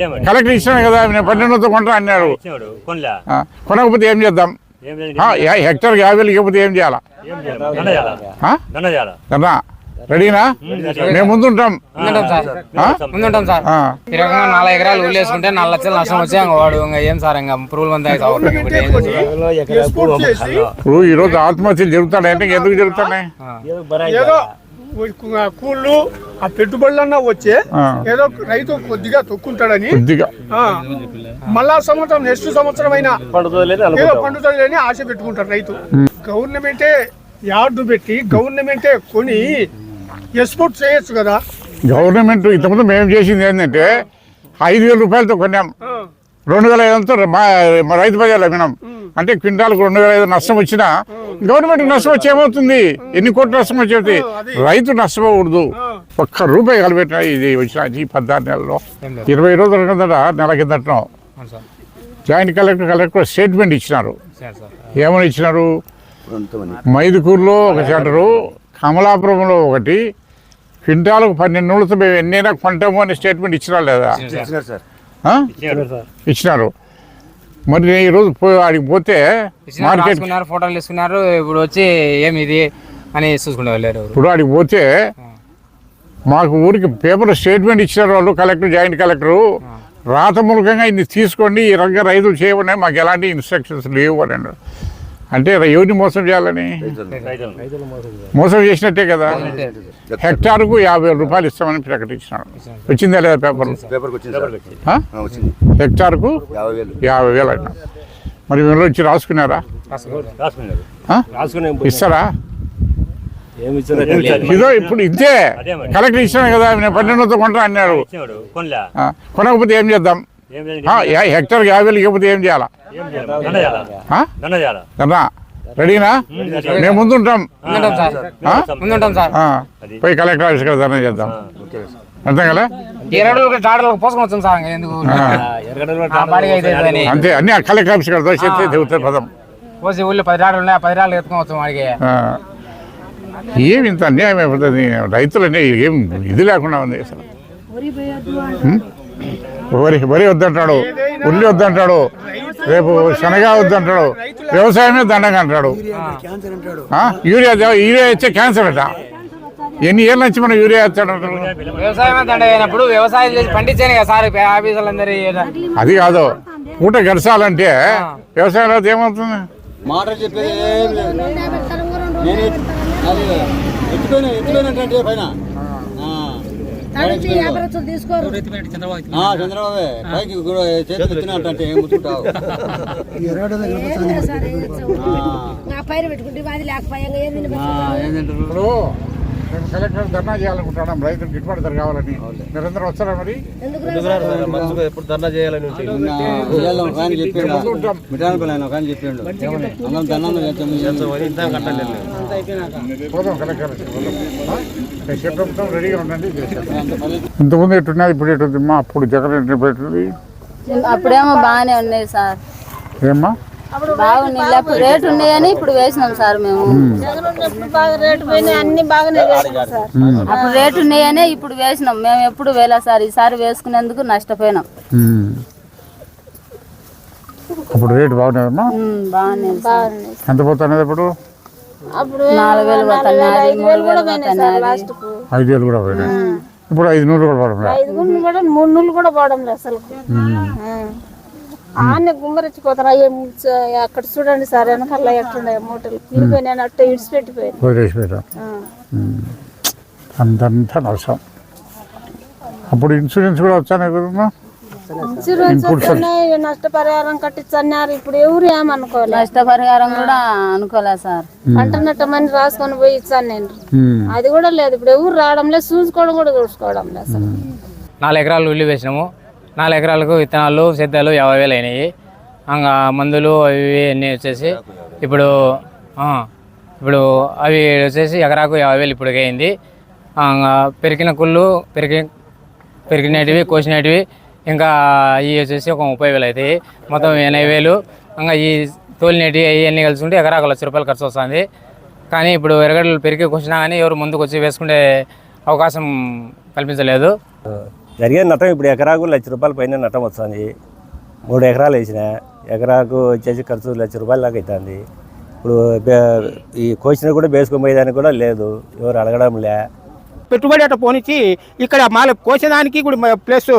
Collector ఇచ్చినాడు కదా నేను పన్నెండు వందలు కొంటా అన్నాడు ఆ, కొనకపోతే ఏం చేద్దాం? హెక్టార్కి యాభై వేలు ఇవ్వకపోతే ఏం చేయాలా? దండ రెడీనా? మేము ముందుంటాం. ముందుంటాం సార్. ఈ రకంగా నాలుగు ఎకరాలు ఊళ్ళేసుకుంటే నాలుగు లక్షలు నష్టం వచ్చి వాడు ఇంకా ఏం సార్ ఇంకా పురుగుల మంది. ఇప్పుడు ఏం చేస్తారు? ఇప్పుడు ఈ రోజు ఆత్మహత్యలు జరుగుతాయంటే ఎందుకు జరుగుతున్నాయి? ఏదో కూళ్ళు ఆ పెట్టుబడులన్నా వచ్చే ఏదో రైతు కొద్దిగా తొక్కుంటాడని. కొద్దిగా. మళ్ళా సంవత్సరం నెక్స్ట్ సంవత్సరం అయినా ఏదో పండుతుందని ఆశ పెట్టుకుంటారు రైతు. గవర్నమెంటే యార్డు పెట్టి గవర్నమెంటే కొని ఎక్స్పోర్ట్ చేయొచ్చు కదా. గవర్నమెంట్ ఇంతకుముందు మేము చేసింది ఏంటంటే ఐదు వేల రూపాయలతో కొన్నాం. రెండు వేల ఐదుతో మా మా రైతు బజార్లో అమ్మినాం అంటే క్వింటాల్కు రెండు వేల ఐదు నష్టం వచ్చినా గవర్నమెంట్ నష్టం వచ్చి ఏమవుతుంది? ఎన్ని కోట్ల నష్టం వచ్చేది రైతు నష్టపోకూడదు. ఒక్క రూపాయి కలిపెట్టిన ఇది వచ్చిన ఈ పద్నాలుగు నెలల్లో ఇరవై రోజుల కిందట నెల sir. Joint collector collector statement ఇచ్చినారు. Sir sir. ఏమని ఇచ్చినారు? మైదుకూరులో ఒక సెంటరు కమలాపురంలో ఒకటి. క్వింటాలకు పన్నెండు నూళ్ళతో మేము ఎన్నైనా కొంటాము అని స్టేట్మెంట్ ఇచ్చినా లేదా. ఇచ్చినారు. మరి నేను ఈరోజు ఆడికి పోతే మార్కెట్ ఫోటోలు తీసుకున్నారు ఇప్పుడు వచ్చి ఏమి ఇది అని వెళ్ళారు ఎవరు. ఇప్పుడు ఆడికి పోతే మాకు ఊరికి పేపర్ స్టేట్మెంట్ ఇచ్చినారు వాళ్ళు కలెక్టర్ జాయింట్ కలెక్టరు. రాత మూలకంగా ఇన్ని తీసుకోండి ఈ రంగ రైతులు చేయమని మాకు ఎలాంటి ఇన్స్ట్రక్షన్స్ లేవు అని అన్నారు. అంటే ఎవరిని మోసం చేయాలని. మోసం చేసినట్టే కదా. హెక్టార్కు యాభై వేల రూపాయలు ఇస్తామని ప్రకటించినాడు వచ్చిందా లేదా పేపర్? హెక్టార్కు యాభై వేలు. అయినా మరి మీరు వచ్చి రాసుకున్నారా? ఇస్తారా? ఇదో ఇప్పుడు ఇంతే. కలెక్టర్ ఇచ్చినాడు కదా నేను పన్నెండు వందలు కొంటా ఆ, కొనకపోతే ఏం చేద్దాం? హెక్టార్కి యాభై వేలు ఇవ్వకపోతే ఏం చేయాలా? రెడీనా? మేము. ముందుంటాం. ముందుంటాం సార్. పోయి కలెక్టర్ ఆఫీస్ కదా ధర్నా చేద్దాం అర్థం కదా? వచ్చాం సార్ ఎందుకు? అంతే అన్ని ఆ కలెక్టర్ ఆఫీస్ కదా చెప్తే చెబుతారు పదం. పోసి ఊళ్ళో పది టాటర్లు ఉన్నాయి పది టాటర్లు ఎత్తుకొని వచ్చాం వాడికి. ఏమి ఇంత అన్యాయం అయిపోతుంది? రైతులనే ఏం ఇది లేకుండా ఉంది అసలు? వరి వరి వద్దంటాడు. ఉల్లి వద్దంటాడు. రేపు శనగ వద్దంటాడు. వ్యవసాయమే దండంగా అంటాడు? యూరియా యూరియా ఇచ్చే క్యాన్సర్ అట. ఎన్ని ఏళ్ళ నుంచి మనం యూరియా ఇస్తాడు వ్యవసాయం దండ అయినప్పుడు వ్యవసాయం చేసి పండించాను కదా సార్ ఆఫీసులందరూ అది కాదు. పూట గడచాలంటే వ్యవసాయంలో ఏమవుతుంది? మాట చెప్పేది ఏం లేదు నేను అది ఎత్తుకొని ఎత్తుకొని పైన ఆ. తీసుకోరు ఆ, చంద్రబాబే పైకి చేతులు ఎత్తినట్టు ఏం ముట్టుకుంటావు నా పైరు పెట్టుకుంటే అది లేకపోయా ఏంది ఆ, ఏంటంటారు నేను కలెక్టర్ ధర్నా చేయాలనుకుంటున్నాం. రైతులకు గిట్టుబాటు ధర కావాలని మీరందరూ వస్తారా మరి? అందరం దండం చేస్తాము పోదాం కలెక్టర్ చెప్పడం రెడీగా ఉండండి ఇంతకుముందు ఎట్టున్నది ఇప్పుడు ఎట్టుంది? మా అప్పుడు జగన్ ఎట్టు పెట్టింది? అప్పుడేమో బాగానే ఉన్నాయి సార్. ఏమ్మా? బాగున్నాయి అప్పుడు రేటు ఉన్నాయని ఇప్పుడు వేసినాం సార్ మేము. బాగా అప్పుడు రేటు ఉన్నాయనే ఇప్పుడు వేసినాం. మేము ఎప్పుడు వేలా సార్. ఈసారి వేసుకునేందుకు నష్టపోయినాం. ఉమ్. అప్పుడు రేటు బాగున్నాయమ్మా ఉమ్, బాగానే ఉంది సార్. ఎంత పోతున్నది ఇప్పుడు? అప్పుడు నాలుగు వేలు పోతున్నాయి మూడు వేలు పోతున్నాయి లాస్ట్కు. ఐదు వేలు కూడా పోయినాయి. ఇప్పుడు ఐదు నూరు కూడా పడడం కూడా మూడు నూళ్ళు కూడా పోవడం లేదు అసలు ఆన్న గుమ్మరించిపోతారు ఏం అక్కడ చూడండి సార్ వెనకాల ఎట్లున్నాయి మూటలు. కూలిపోయినాయి అట్ట ఇడిచిపెట్టిపోయాను వదిలేసి పెట్టాం అంతంతా నష్టం అప్పుడు ఇన్సూరెన్స్ కూడా వచ్చాను కదమ్మా? ఇన్సూరెన్స్ వస్తున్నాయి నష్టపరిహారం కట్టించన్నారు. ఇప్పుడు ఎవరు ఏమనుకోలే. నష్టపరిహారం కూడా అనుకోలే సార్. పంట నట్టమని రాసుకొని పోయి ఇచ్చాను నేను. అది కూడా లేదు. ఇప్పుడు ఎవరు రావడం లేదు. చూసుకోవడం కూడా చూసుకోవడం లేదు అసలు. నాలుగు ఎకరాలు ఉల్లి వేసినాము. నాలుగు ఎకరాలకు విత్తనాలు సేద్యాలు యాభై వేలు అయినాయి. ఇంకా మందులు అవి ఇవి అన్నీ వచ్చేసి ఇప్పుడు ఇప్పుడు అవి వచ్చేసి ఎకరాకు యాభై వేలు ఇప్పుడు అయింది. పెరిగిన కుళ్ళు పెరిగి పెరిగినటివి కోసినటివి ఇంకా ఇవి వచ్చేసి ఒక ముప్పై వేలు అవుతాయి మొత్తం ఎనభై వేలు. ఇంకా ఈ తోలినటి అవన్నీ కలిసి ఉంటే ఎకరాకు లక్ష రూపాయలు ఖర్చు వస్తుంది. కానీ ఇప్పుడు ఎరగడలు పెరిగి కూర్చున్నా కానీ ఎవరు ముందుకు వచ్చి వేసుకునే అవకాశం కల్పించలేదు. జరిగే నట్టం ఇప్పుడు ఎకరాకు లక్ష రూపాయల పైన నట్టం వస్తుంది. మూడు ఎకరాలు వేసిన ఎకరాకు వచ్చేసి ఖర్చు లక్ష రూపాయల దాకా అవుతుంది. ఇప్పుడు ఈ కోసిన కూడా వేసుకొని పోయేదానికి కూడా లేదు. ఎవరు అడగడం లే. పెట్టుబడి అట్లా పోనిచ్చి ఇక్కడ మాల కోసేదానికి కూడా ప్లస్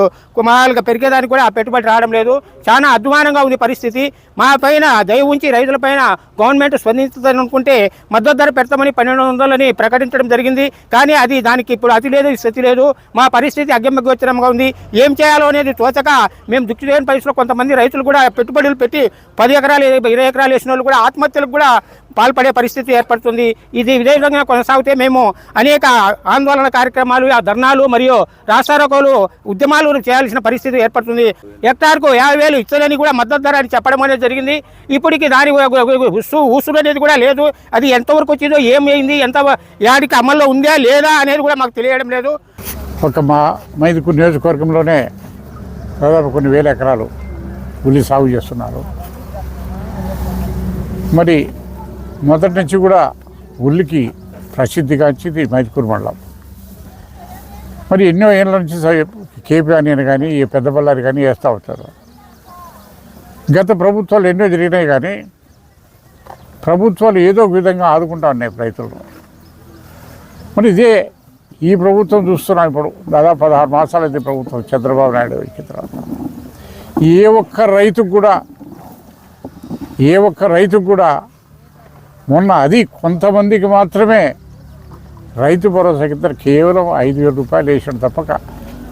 మామూలుగా పెరిగేదానికి కూడా ఆ పెట్టుబడి రావడం లేదు. చాలా అధ్వానంగా ఉంది పరిస్థితి. మా పైన దయ ఉంచి రైతులపైన గవర్నమెంట్ స్పందించదని అనుకుంటే మద్దతు ధర పెడతామని పన్నెండు వందలని ప్రకటించడం జరిగింది. కానీ అది దానికి ఇప్పుడు అతి లేదు స్థితి లేదు. మా పరిస్థితి అగ్గమ్మగోచరంగా ఉంది. ఏం చేయాలో అనేది తోచక మేము దుక్కి లేని పరిస్థితిలో కొంతమంది రైతులు కూడా పెట్టుబడులు పెట్టి పది ఎకరాలు ఇరవై ఎకరాలు వేసిన వాళ్ళు కూడా ఆత్మహత్యలకు కూడా పాల్పడే పరిస్థితి ఏర్పడుతుంది. ఇది ఇదే విధంగా కొనసాగితే మేము అనేక ఆందోళన కార్యక్రమాలు ఆ ధర్నాలు మరియు రాస్తారోకోలు ఉద్యమాలు చేయాల్సిన పరిస్థితి ఏర్పడుతుంది. హెక్టార్కు యాభై వేలు ఇచ్చలేని కూడా మద్దతు ధర అని చెప్పడం అనేది జరిగింది. ఇప్పటికీ దాని ఉసు ఊసుడు అనేది కూడా లేదు. అది ఎంతవరకు వచ్చిందో ఏమైంది ఎంత యాడికి అమల్లో ఉందా లేదా అనేది కూడా మాకు తెలియడం లేదు. ఒక మా మైదుకు నియోజకవర్గంలోనే దాదాపు కొన్ని వేల ఎకరాలు ఉల్లి సాగు చేస్తున్నారు. మరి మొదటి నుంచి కూడా ఉల్లికి ప్రసిద్ధిగాంచింది మైదుకూరు మండలం. మరి ఎన్నో ఏళ్ళ నుంచి కేపీ అని కానీ ఈ పెద్ద బళ్ళారి కానీ వేస్తూ ఉంటారు. గత ప్రభుత్వాలు ఎన్నో జరిగినాయి కానీ ప్రభుత్వాలు ఏదో ఒక విధంగా ఆదుకుంటా ఉన్నాయి రైతులను మరి ఇదే ఈ ప్రభుత్వం చూస్తున్నాం ఇప్పుడు దాదాపు పదహారు మాసాలైతే ప్రభుత్వం చంద్రబాబు నాయుడు వచ్చిన తర్వాత ఏ ఒక్క రైతుకు కూడా ఏ ఒక్క రైతుకు కూడా మొన్న అది కొంతమందికి మాత్రమే. రైతు భరోసా కింద కేవలం ఐదు వేల రూపాయలు వేసాడు తప్పక.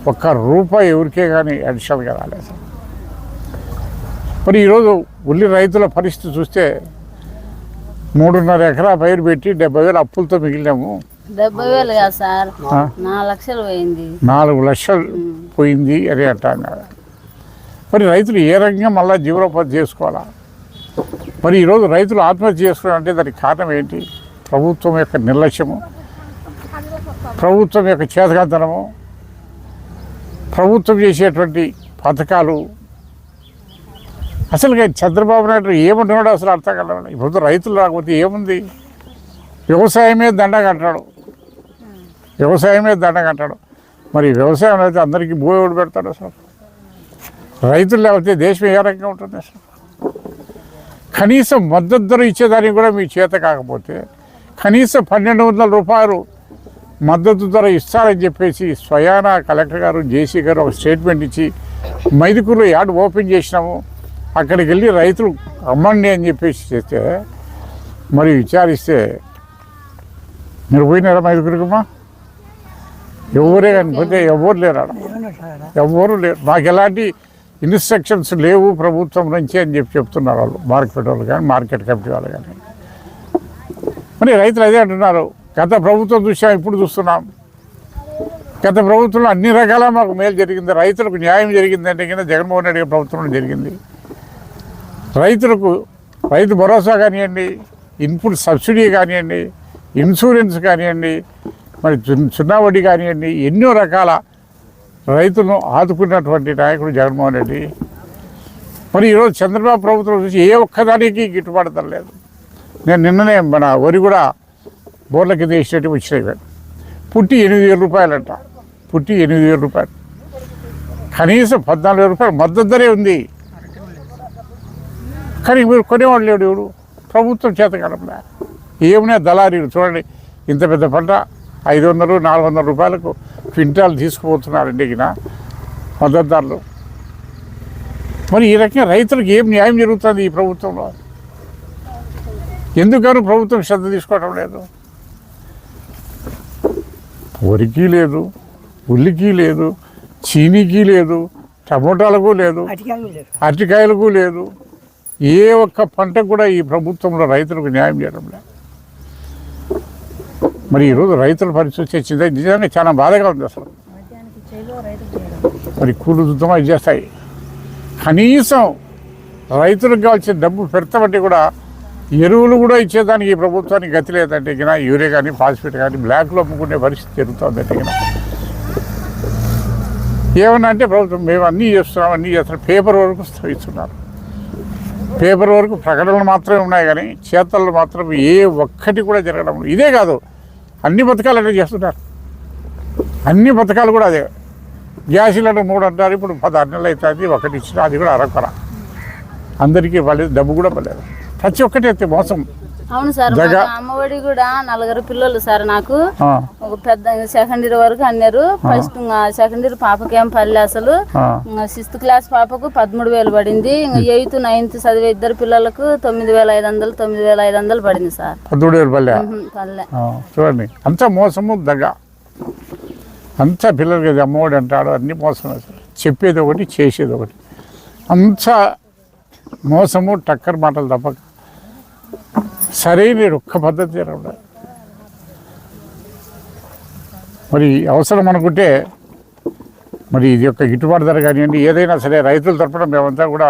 ఒక్క రూపాయి ఎవరికే కానీ అడిషనల్గా రాలేదు మరి ఈరోజు ఉల్లి రైతుల పరిస్థితి చూస్తే మూడున్నర ఎకరా పైరు పెట్టి డెబ్బై వేలు అప్పులతో మిగిలినాము. డెబ్బై వేలు కాదు సార్. ఆ? నాలుగు లక్షలు పోయింది. నాలుగు లక్షలు పోయింది అని అంటున్నారు. మరి రైతులు ఏ రకంగా మళ్ళీ జీవనోపాధి చేసుకోవాలా? మరి ఈరోజు రైతులు ఆత్మహత్య చేసుకోవాలంటే దానికి కారణం ఏంటి? ప్రభుత్వం యొక్క నిర్లక్ష్యము ప్రభుత్వం యొక్క చేతకాంతనము ప్రభుత్వం చేసేటువంటి పథకాలు. అసలు చంద్రబాబు నాయుడు ఏమంటున్నాడో అసలు అర్థం కాలేదు ఇప్పుడు రైతులు రాకపోతే ఏముంది? వ్యవసాయమే దండగా అంటాడు వ్యవసాయమే దండగా అంటాడు మరి వ్యవసాయం అయితే అందరికీ భూమి ఎవడు పెడతాడు అసలు. రైతులు లేకపోతే దేశం ఏ రకంగా ఉంటుంది అసలు? కనీసం మద్దతు ధర ఇచ్చేదానికి కూడా మీ చేత కాకపోతే కనీసం పన్నెండు వందల రూపాయలు మద్దతు ధర ఇస్తారని చెప్పేసి స్వయాన కలెక్టర్ గారు జేసీ గారు ఒక స్టేట్మెంట్ ఇచ్చి మైదుకూరులో యాడ్ ఓపెన్ చేసినాము అక్కడికి వెళ్ళి రైతులు అమ్మండి అని చెప్పేసి చేస్తే మరి విచారిస్తే మీరు పోయినారా మైదుకూరుకమ్మా? ఎవరే కనిపోతే ఎవరు లేరు ఎవరు లేరు. మాకు ఎలాంటి ఇన్స్ట్రక్షన్స్ లేవు ప్రభుత్వం నుంచి అని చెప్పి చెప్తున్నారు వాళ్ళు. మార్కెట్ వాళ్ళు కానీ మార్కెట్ కమిటీ వాళ్ళు కానీ. మరి రైతులు అదే అంటున్నారు. గత ప్రభుత్వం చూసాం ఇప్పుడు చూస్తున్నాం. గత ప్రభుత్వంలో అన్ని రకాల మాకు మేలు జరిగింది. రైతులకు న్యాయం జరిగింది అంటే కింద జగన్మోహన్ రెడ్డి గారి ప్రభుత్వంలో జరిగింది. రైతులకు రైతు భరోసా కానివ్వండి ఇన్పుట్ సబ్సిడీ కానివ్వండి ఇన్సూరెన్స్ కానివ్వండి మరి చున్నా వడ్డీ కానివ్వండి ఎన్నో రకాల రైతులను ఆదుకున్నటువంటి నాయకుడు జగన్మోహన్ రెడ్డి. మరి ఈరోజు చంద్రబాబు ప్రభుత్వం చూసి ఏ ఒక్కదానికి గిట్టుబాటు లేదు. నేను నిన్ననే మన వరి కూడా బోర్ల కింద వేసినట్టు వచ్చినాయి పుట్టి ఎనిమిది వేల రూపాయలంట. పుట్టి ఎనిమిది వేల రూపాయలు. కనీసం పద్నాలుగు వేల రూపాయలు మద్దతు ధరే ఉంది. కానీ మీరు కొనేవాడు లేడు ఎవడు ప్రభుత్వం చేతకాలంలో ఏమైనా దళారీలు చూడండి. ఇంత పెద్ద పంట ఐదు వందలు నాలుగు వందల రూపాయలకు క్వింటాల్ తీసుకుపోతున్నారండి ఇక మద్దతుదారులు. మరి ఈ రకంగా రైతులకు ఏం న్యాయం జరుగుతుంది ఈ ప్రభుత్వంలో? ఎందుకని ప్రభుత్వం శ్రద్ధ తీసుకోవడం లేదు? వరికి లేదు ఉల్లికి లేదు చీనీకి లేదు టమోటాలకు లేదు అరటికాయలకు లేదు. ఏ ఒక్క పంటకు కూడా ఈ ప్రభుత్వంలో రైతులకు న్యాయం చేయడం లేదు. మరి ఈరోజు రైతుల పరిస్థితి వచ్చింది. నిజంగా చాలా బాధగా ఉంది అసలు. మరి కూలు దుద్దం అది చేస్తాయి. కనీసం రైతులకు కావాల్సిన డబ్బు పెడతామంటే కూడా ఎరువులు కూడా ఇచ్చేదానికి ఈ ప్రభుత్వానికి గతి లేదంటే ఇక యూరియా కానీ ఫాస్ఫేట్ కానీ బ్లాక్లో అమ్ముకునే పరిస్థితి జరుగుతుందంటే ఇక ఏమన్నా అంటే ప్రభుత్వం మేము అన్నీ చేస్తున్నాం అన్నీ చేస్తున్నాం పేపర్ వరకు ఇస్తున్నారు పేపర్ వరకు ప్రకటనలు మాత్రమే ఉన్నాయి కానీ చేతల్లో మాత్రం ఏ ఒక్కటి కూడా జరగడం. ఇదే కాదు అన్ని పథకాలు అన్నీ చేస్తున్నారు. అన్ని పథకాలు కూడా అదే. గ్యాస్ సిలిండర్ మూడు అంటారు ఇప్పుడు పదహారు నెలలు అవుతుంది ఒకటి ఇచ్చిన అది కూడా అరకొర. అందరికీ పడలేదు డబ్బు కూడా పడలేదు. ప్రతి ఒక్కటి అయితే మోసం. అవును సార్ అమ్మఒడి కూడా నలుగురు పిల్లలు సార్ నాకు. ఒక పెద్ద సెకండ్ ఇయర్ వరకు అన్నారు. ఫస్ట్ సెకండ్ ఇయర్ పాపకేం పల్లె అసలు. సిక్స్త్ క్లాస్ పాపకు పదమూడు వేలు పడింది. ఎయిత్ నైన్త్ చదివే ఇద్దరు పిల్లలకు తొమ్మిది వేల ఐదు వందలు తొమ్మిది వేల ఐదు వందలు పడింది సార్. పదమూడు వేలు పల్లె పల్లె చూడండి అంత మోసము దగ్గ అంత పిల్లలకి ఇది అమ్మఒడి అంటాడు అన్ని మోసం అసలు చెప్పేది ఒకటి చేసేది ఒకటి. అంత మోసము టక్కర్ మాటలు తప్పక. సరైన ఒక్క పద్ధతి ఉండాలి. మరి అవసరం అనుకుంటే మరి ఇది యొక్క గిట్టుబాటు ధర కానివ్వండి ఏదైనా సరే రైతుల తరపున మేమంతా కూడా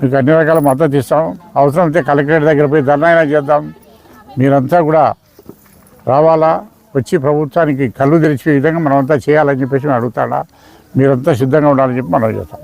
మీకు అన్ని రకాల మద్దతు ఇస్తాం. అవసరం అయితే కలెక్టరేట్ దగ్గర పోయి ధర్నాయన చేద్దాం. మీరంతా కూడా రావాలా? వచ్చి ప్రభుత్వానికి కళ్ళు తెరిచే విధంగా మనమంతా చేయాలని చెప్పేసి మేము అడుగుతాడా? మీరంతా సిద్ధంగా ఉండాలని చెప్పి మనం చేస్తాం